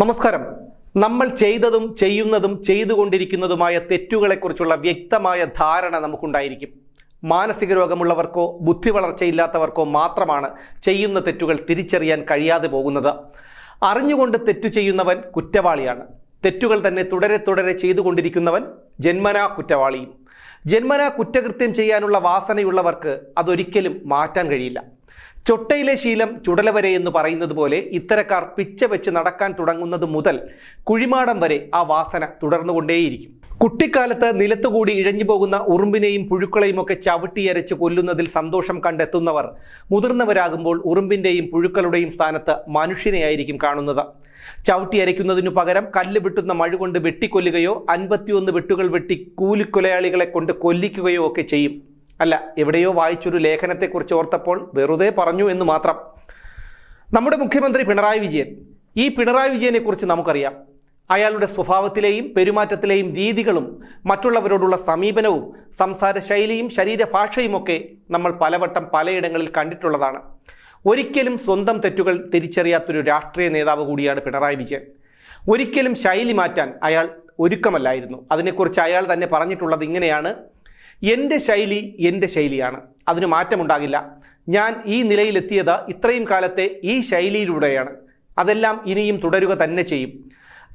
നമസ്കാരം. നമ്മൾ ചെയ്തതും ചെയ്യുന്നതും ചെയ്തുകൊണ്ടിരിക്കുന്നതുമായ തെറ്റുകളെക്കുറിച്ചുള്ള വ്യക്തമായ ധാരണ നമുക്കുണ്ടായിരിക്കും. മാനസിക രോഗമുള്ളവർക്കോ ബുദ്ധി വളർച്ചയില്ലാത്തവർക്കോ മാത്രമാണ് ചെയ്യുന്ന തെറ്റുകൾ തിരിച്ചറിയാൻ കഴിയാതെ പോകുന്നത്. അറിഞ്ഞുകൊണ്ട് തെറ്റു ചെയ്യുന്നവൻ കുറ്റവാളിയാണ്. തെറ്റുകൾ തന്നെ തുടരെ തുടരെ ചെയ്തുകൊണ്ടിരിക്കുന്നവൻ ജന്മനാ കുറ്റവാളിയും. ജന്മനാ കുറ്റകൃത്യം ചെയ്യാനുള്ള വാസനയുള്ളവർക്ക് അതൊരിക്കലും മാറ്റാൻ കഴിയില്ല. ചൊട്ടയിലെ ശീലം ചുടല വരെ എന്ന് പറയുന്നത് പോലെ ഇത്തരക്കാർ പിച്ച വെച്ച് നടക്കാൻ തുടങ്ങുന്നത് മുതൽ കുഴിമാടം വരെ ആ വാസന തുടർന്നുകൊണ്ടേയിരിക്കും. കുട്ടിക്കാലത്ത് നിലത്തുകൂടി ഇഴഞ്ഞു പോകുന്ന ഉറുമ്പിനെയും പുഴുക്കളെയും ഒക്കെ ചവിട്ടിയരച്ച് കൊല്ലുന്നതിൽ സന്തോഷം കണ്ടെത്തുന്നവർ മുതിർന്നവരാകുമ്പോൾ ഉറുമ്പിന്റെയും പുഴുക്കളുടെയും സ്ഥാനത്ത് മനുഷ്യനെയായിരിക്കും കാണുന്നത്. ചവിട്ടിയരയ്ക്കുന്നതിനു പകരം കല്ല് വിട്ടുന്ന മഴ കൊണ്ട് വെട്ടിക്കൊല്ലുകയോ അൻപത്തിയൊന്ന് വെട്ടുകൾ വെട്ടി കൂലിക്കൊലയാളികളെ കൊണ്ട് കൊല്ലിക്കുകയോ ഒക്കെ ചെയ്യും. അല്ല എവിടെയോ വായിച്ചൊരു ലേഖനത്തെക്കുറിച്ച് ഓർത്തപ്പോൾ വെറുതെ പറഞ്ഞു എന്ന് മാത്രം. നമ്മുടെ മുഖ്യമന്ത്രി പിണറായി വിജയൻ ഈ പിണറായി വിജയനെക്കുറിച്ച് നമുക്കറിയാം. അയാളുടെ സ്വഭാവത്തിലെയും പെരുമാറ്റത്തിലെയും രീതികളും മറ്റുള്ളവരോടുള്ള സമീപനവും സംസാര ശൈലിയും ശരീരഭാഷയുമൊക്കെ നമ്മൾ പലവട്ടം പലയിടങ്ങളിൽ കണ്ടിട്ടുള്ളതാണ്. ഒരിക്കലും സ്വന്തം തെറ്റുകൾ തിരിച്ചറിയാത്തൊരു രാഷ്ട്രീയ നേതാവ് കൂടിയാണ് പിണറായി വിജയൻ. ഒരിക്കലും ശൈലി മാറ്റാൻ അയാൾ ഒരുക്കമല്ലായിരുന്നു. അതിനെക്കുറിച്ച് അയാൾ തന്നെ പറഞ്ഞിട്ടുള്ളത് ഇങ്ങനെയാണ്. എന്റെ ശൈലി എന്റെ ശൈലിയാണ്. അതിന് മാറ്റമുണ്ടാകില്ല. ഞാൻ ഈ നിലയിലെത്തിയത് ഇത്രയും കാലത്തെ ഈ ശൈലിയിലൂടെയാണ്. അതെല്ലാം ഇനിയും തുടരുക തന്നെ ചെയ്യും.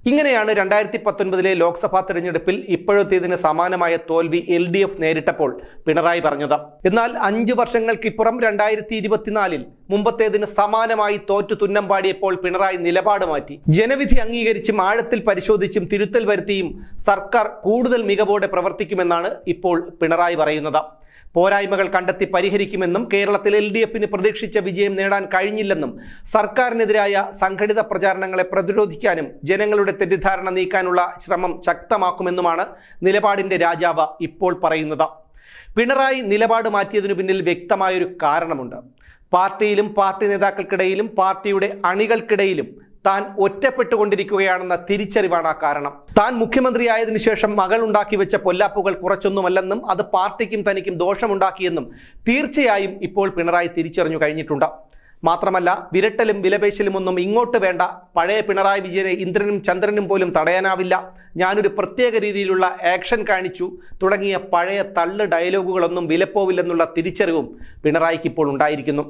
ഇങ്ങനെയാണ് രണ്ടായിരത്തി പത്തൊൻപതിലെ ലോക്സഭാ തെരഞ്ഞെടുപ്പിൽ ഇപ്പോഴത്തേതിന് സമാനമായ തോൽവി എൽ ഡി എഫ് നേരിട്ടപ്പോൾ പിണറായി പറഞ്ഞത്. എന്നാൽ അഞ്ചു വർഷങ്ങൾക്കിപ്പുറം രണ്ടായിരത്തി ഇരുപത്തിനാലിൽ മുമ്പത്തേതിന് സമാനമായി തോറ്റു തുന്നം പാടിയപ്പോൾ പിണറായി നിലപാട് മാറ്റി. ജനവിധി അംഗീകരിച്ചും ആഴത്തിൽ പരിശോധിച്ചും തിരുത്തൽ വരുത്തിയും സർക്കാർ കൂടുതൽ മികവോടെ പ്രവർത്തിക്കുമെന്നാണ് ഇപ്പോൾ പിണറായി പറയുന്നത്. പോരായ്മകൾ കണ്ടെത്തി പരിഹരിക്കുമെന്നും കേരളത്തിൽ എൽ ഡി എഫിന് പ്രതീക്ഷിച്ച വിജയം നേടാൻ കഴിഞ്ഞില്ലെന്നും സർക്കാരിനെതിരായ സംഘടിത പ്രചാരണങ്ങളെ പ്രതിരോധിക്കാനും ജനങ്ങളുടെ തെറ്റിദ്ധാരണ നീക്കാനുള്ള ശ്രമം ശക്തമാക്കുമെന്നുമാണ് നിലപാടിന്റെ രാജാവ് ഇപ്പോൾ പറയുന്നത്. പിണറായി നിലപാട് മാറ്റിയതിനു പിന്നിൽ വ്യക്തമായൊരു കാരണമുണ്ട്. പാർട്ടിയിലും പാർട്ടി നേതാക്കൾക്കിടയിലും പാർട്ടിയുടെ അണികൾക്കിടയിലും താൻ ഒറ്റപ്പെട്ടുകൊണ്ടിരിക്കുകയാണെന്ന തിരിച്ചറിവാണ് ആ കാരണം. താൻ മുഖ്യമന്ത്രിയായതിനു ശേഷം മകൾ ഉണ്ടാക്കി വെച്ച പൊല്ലാപ്പുകൾ കുറച്ചൊന്നുമല്ലെന്നും അത് പാർട്ടിക്കും തനിക്കും ദോഷമുണ്ടാക്കിയെന്നും തീർച്ചയായും ഇപ്പോൾ പിണറായി തിരിച്ചറിഞ്ഞു കഴിഞ്ഞിട്ടുണ്ട്. മാത്രമല്ല വിരട്ടലും വിലപേശലുമൊന്നും ഇങ്ങോട്ട് വേണ്ട. പഴയ പിണറായി വിജയനെ ഇന്ദ്രനും ചന്ദ്രനും പോലും തടയാനാവില്ല. ഞാനൊരു പ്രത്യേക രീതിയിലുള്ള ആക്ഷൻ കാണിച്ചു. തുടങ്ങിയ പഴയ തള്ള് ഡയലോഗുകളൊന്നും വിലപ്പോവില്ലെന്നുള്ള തിരിച്ചറിവും പിണറായിക്ക് ഇപ്പോൾ ഉണ്ടായിരിക്കുന്നു.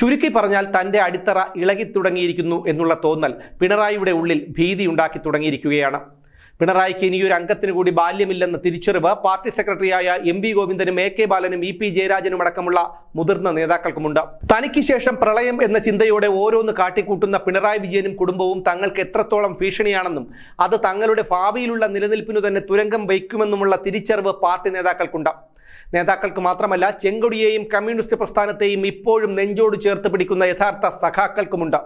ചുരുക്കി പറഞ്ഞാൽ തന്റെ അടിത്തറ ഇളകി തുടങ്ങിയിരിക്കുന്നു എന്നുള്ള തോന്നൽ പിണറായിയുടെ ഉള്ളിൽ ഭീതി ഉണ്ടാക്കി തുടങ്ങിയിരിക്കുകയാണ്. പിണറായിക്ക് ഇനിയൊരു അംഗത്തിന് കൂടി ബാല്യമില്ലെന്ന തിരിച്ചറിവ് പാർട്ടി സെക്രട്ടറിയായ എം വി ഗോവിന്ദനും എ കെ ബാലനും ഇ പി ജയരാജനും അടക്കമുള്ള മുതിർന്ന നേതാക്കൾക്കുമുണ്ട്. തനിക്ക് ശേഷം പ്രളയം എന്ന ചിന്തയോടെ ഓരോന്ന് കാട്ടിക്കൂട്ടുന്ന പിണറായി വിജയനും കുടുംബവും തങ്ങൾക്ക് എത്രത്തോളം ഭീഷണിയാണെന്നും അത് തങ്ങളുടെ ഭാവിയിലുള്ള നിലനിൽപ്പിനു തന്നെ തുരങ്കം വയ്ക്കുമെന്നുമുള്ള തിരിച്ചറിവ് പാർട്ടി നേതാക്കൾക്കുണ്ട്. നേതാക്കൾക്ക് മാത്രമല്ല ചെങ്കൊടിയെയും കമ്മ്യൂണിസ്റ്റ് പ്രസ്ഥാനത്തെയും ഇപ്പോഴും നെഞ്ചോട് ചേർത്ത് പിടിക്കുന്ന യഥാർത്ഥ സഖാക്കൾക്കുമുണ്ട്.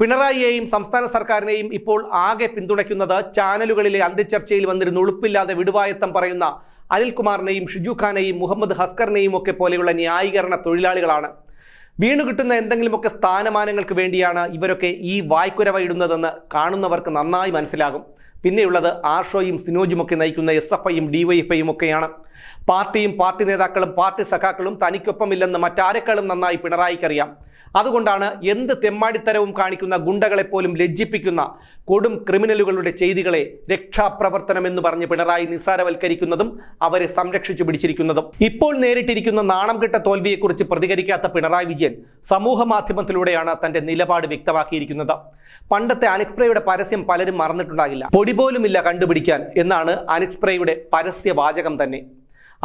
പിണറായിയെയും സംസ്ഥാന സർക്കാരിനെയും ഇപ്പോൾ ആകെ പിന്തുണയ്ക്കുന്നത് ചാനലുകളിലെ അന്ത്യചർച്ചയിൽ വന്നിരുന്ന ഉളുപ്പില്ലാതെ വിടുവായത്തം പറയുന്ന അനിൽകുമാറിനെയും ഷിജു ഖാനെയും മുഹമ്മദ് ഹസ്കറിനെയും ഒക്കെ പോലെയുള്ള ന്യായീകരണ തൊഴിലാളികളാണ്. വീണു കിട്ടുന്ന എന്തെങ്കിലുമൊക്കെ സ്ഥാനമാനങ്ങൾക്ക് വേണ്ടിയാണ് ഇവരൊക്കെ ഈ വായ്ക്കുരവ ഇടുന്നതെന്ന് കാണുന്നവർക്ക് നന്നായി മനസ്സിലാകും. പിന്നെയുള്ളത് ആർഷോയും സിനോജുമൊക്കെ നയിക്കുന്ന എസ് എഫ് ഐയും ഡിവൈഎഫ്ഐയും ഒക്കെയാണ്. പാർട്ടിയും പാർട്ടി നേതാക്കളും പാർട്ടി സഖാക്കളും തനിക്കൊപ്പമില്ലെന്ന് മറ്റാരെക്കാളും നന്നായി പിണറായിക്കറിയാം. അതുകൊണ്ടാണ് എന്ത് തെമ്മാടിത്തരവും കാണിക്കുന്ന ഗുണ്ടകളെപ്പോലും ലജ്ജിപ്പിക്കുന്ന കൊടും ക്രിമിനലുകളുടെ ചെയ്തികളെ രക്ഷാപ്രവർത്തനം എന്ന് പറഞ്ഞ് പിണറായി നിസ്സാരവൽക്കരിക്കുന്നതും അവരെ സംരക്ഷിച്ചു പിടിച്ചിരിക്കുന്നതും. ഇപ്പോൾ നേരിട്ടിരിക്കുന്ന നാണം കെട്ട തോൽവിയെക്കുറിച്ച് പ്രതികരിക്കാത്ത പിണറായി വിജയൻ സമൂഹ മാധ്യമത്തിലൂടെയാണ് തന്റെ നിലപാട് വ്യക്തമാക്കിയിരിക്കുന്നത്. പണ്ടത്തെ അനിക്സ്പ്രയുടെ പരസ്യം പലരും മറന്നിട്ടുണ്ടാകില്ല. പൊടി പോലുമില്ല കണ്ടുപിടിക്കാൻ എന്നാണ് അനിക്സ്പ്രയുടെ പരസ്യവാചകം തന്നെ.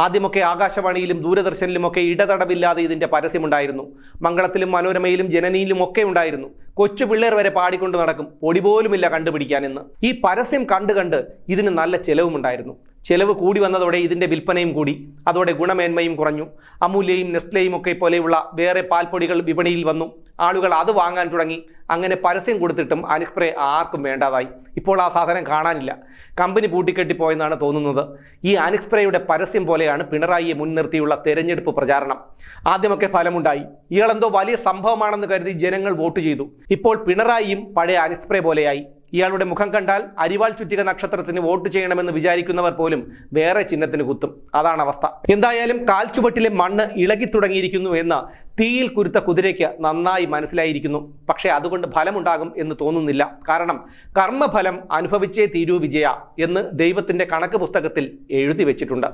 ആദ്യമൊക്കെ ആകാശവാണിയിലും ദൂരദർശനിലുമൊക്കെ ഇടതടവില്ലാതെ ഇതിന്റെ പരസ്യമുണ്ടായിരുന്നു. മംഗളത്തിലും മനോരമയിലും ജനനിയിലും ഒക്കെ ഉണ്ടായിരുന്നു. കൊച്ചു പിള്ളേർ വരെ പാടിക്കൊണ്ട് നടക്കും. പൊടി പോലുമില്ല കണ്ടുപിടിക്കാനെന്ന് ഈ പരസ്യം കണ്ട് കണ്ട് ഇതിന് നല്ല ചെലവുമുണ്ടായിരുന്നു. ചെലവ് കൂടി വന്നതോടെ ഇതിന്റെ വിൽപ്പനയും കൂടി അതോടെ ഗുണമേന്മയും കുറഞ്ഞു. അമൂല്യയും നെസ്ലെയും ഒക്കെ പോലെയുള്ള വേറെ പാൽപ്പൊടികൾ വിപണിയിൽ വന്നു. ആളുകൾ അത് വാങ്ങാൻ തുടങ്ങി. അങ്ങനെ പരസ്യം കൊടുത്തിട്ടും അനിസ്പ്രേ ആർക്കും വേണ്ടാതായി. ഇപ്പോൾ ആ സാധനം കാണാനില്ല. കമ്പനി പൂട്ടിക്കെട്ടിപ്പോയെന്നാണ് തോന്നുന്നത്. ഈ അനുസ്പ്രേയുടെ പരസ്യം പോലെയാണ് പിണറായിയെ മുൻനിർത്തിയുള്ള തെരഞ്ഞെടുപ്പ് പ്രചാരണം. ആദ്യമൊക്കെ ഫലമുണ്ടായി. ഇയാളെന്തോ വലിയ സംഭവമാണെന്ന് കരുതി ജനങ്ങൾ വോട്ട് ചെയ്തു. ഇപ്പോൾ പിണറായിയും പഴയ അനുസ്പ്രേ പോലെയായി. ഇയാളുടെ മുഖം കണ്ടാൽ അരിവാൾ ചുറ്റിക നക്ഷത്രത്തിന് വോട്ട് ചെയ്യണമെന്ന് വിചാരിക്കുന്നവർ പോലും വേറെ ചിഹ്നത്തിന് കുത്തും. അതാണ് അവസ്ഥ. എന്തായാലും കാൽച്ചുവട്ടിലെ മണ്ണ് ഇളകി തുടങ്ങിയിരിക്കുന്നു എന്ന് തീയിൽ കുരുത്ത കുതിരയ്ക്ക് നന്നായി മനസ്സിലായിരിക്കുന്നു. പക്ഷേ അതുകൊണ്ട് ഫലമുണ്ടാകും എന്ന് തോന്നുന്നില്ല. കാരണം കർമ്മഫലം അനുഭവിച്ചേ തീരൂ വിജയ എന്ന് ദൈവത്തിന്റെ കണക്ക് പുസ്തകത്തിൽ എഴുതി വെച്ചിട്ടുണ്ട്.